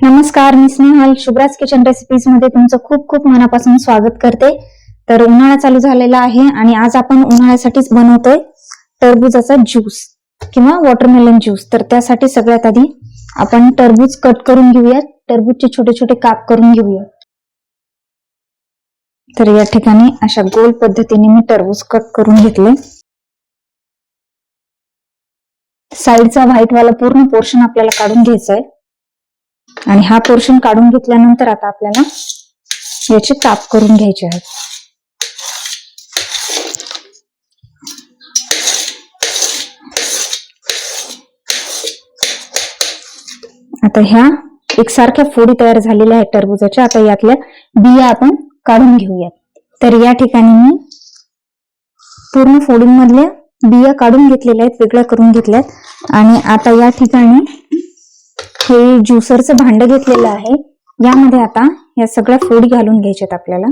नमस्कार मी स्नेहल शुभ्राज किचन रेसिपीजमध्ये तुमचं खूप खूप मनापासून स्वागत करते. तर उन्हाळा चालू झालेला आहे आणि आज आपण उन्हाळ्यासाठीच बनवतोय टरबूजाचा ज्यूस किंवा वॉटरमेलन ज्यूस तर त्यासाठी सगळ्यात आधी आपण टरबूज कट करून घेऊयात. टरबूजचे छोटे छोटे काप करून घेऊया तर या ठिकाणी अशा गोल पद्धतीने मी टरबूज कट करून घेतले. साईडचा व्हाईट वाला पूर्ण पोर्शन आपल्याला काढून घ्यायचा आहे आणि हा पोर्शन काढून घेतल्यानंतर आता आपल्याला याचे ताप करून घ्यायचे आहेत. आता ह्या एकसारख्या फोडी तयार झालेल्या आहेत टरबूजाच्या. आता यातल्या बिया आपण काढून घेऊयात. तर या ठिकाणी मी पूर्ण फोडींमधल्या बिया काढून घेतलेल्या आहेत वेगळ्या करून घेतल्यात. आणि आता या ठिकाणी हे ज्युसरचं भांड घेतलेलं आहे. यामध्ये आता या सगळ्या फोडी घालून घ्यायच्यात आपल्याला.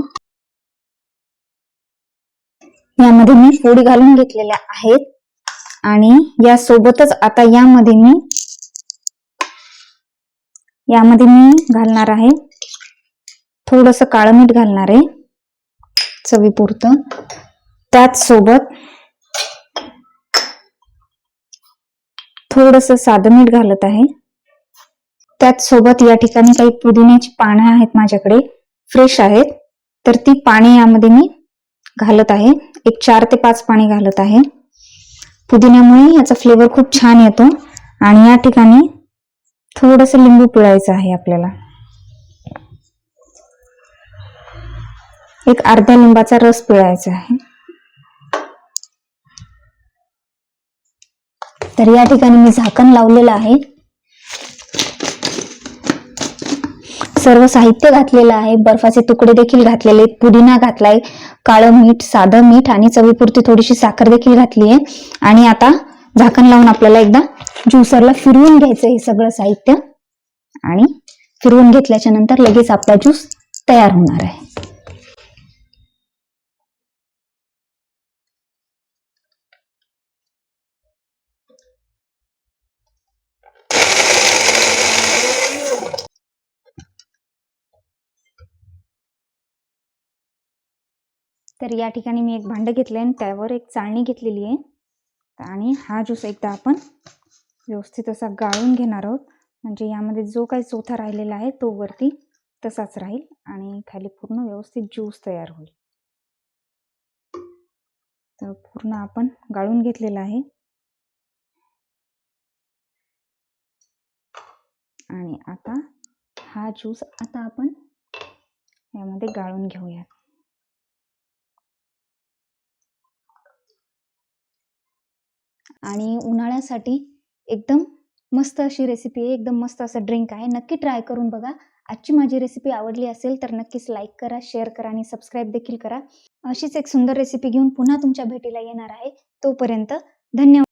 यामध्ये मी फोडी घालून घेतलेल्या आहेत. आणि या सोबतच आता यामध्ये मी यामध्ये मी घालणार आहे. थोडस काळं मीठ घालणार आहे. चवीपुरतं. त्याच सोबत थोडस साधं मीठ घालत आहे. त्याच सोबत या ठिकाणी काही पुदिन्याची पानं आहेत माझ्याकडे फ्रेश आहेत. तर ती पाने यामध्ये मी घालत आहे. एक चार ते पाच पाणी घालत आहे. पुदिन्यामुळे याचा फ्लेवर खूप छान येतो आणि या ठिकाणी थोडस लिंबू पिळायचं आहे आपल्याला. एक अर्ध्या लिंबाचा रस पिळायचा आहे. तर या ठिकाणी मी झाकण लावलेलं आहे. सर्व साहित्य घातलेलं आहे. बर्फाचे तुकडे देखील घातलेले आहेत. पुदिना घातलाय. काळं मीठ साधं मीठ आणि चवीपुरती थोडीशी साखर देखील घातली आहे आणि आता झाकण लावून आपल्याला एकदा ज्युसरला फिरवून घ्यायचं हे सगळं साहित्य. आणि फिरवून घेतल्याच्या नंतर लगेच आपला ज्यूस तयार होणार आहे. तर या ठिकाणी मी एक भांडं घेतलंय आणि त्यावर एक चाळणी घेतलेली आहे. आणि हा ज्यूस एकदा आपण व्यवस्थित असा गाळून घेणार आहोत. म्हणजे यामध्ये जो काही चोथा राहिलेला आहे तो वरती तसाच राहील आणि खाली पूर्ण व्यवस्थित ज्यूस तयार होईल. तर पूर्ण आपण गाळून घेतलेला आहे. आणि आता हा ज्यूस आता आपण यामध्ये गाळून घेऊयात. आणि उन्हाळ्यासाठी एकदम मस्त अशी रेसिपी आहे. एकदम मस्त असं ड्रिंक आहे. नक्की ट्राय करून बघा. आजची माझी रेसिपी आवडली असेल तर नक्कीच लाईक करा शेअर करा आणि सबस्क्राईब देखील करा. अशीच एक सुंदर रेसिपी घेऊन पुन्हा तुमच्या भेटीला येणार आहे. तोपर्यंत धन्यवाद.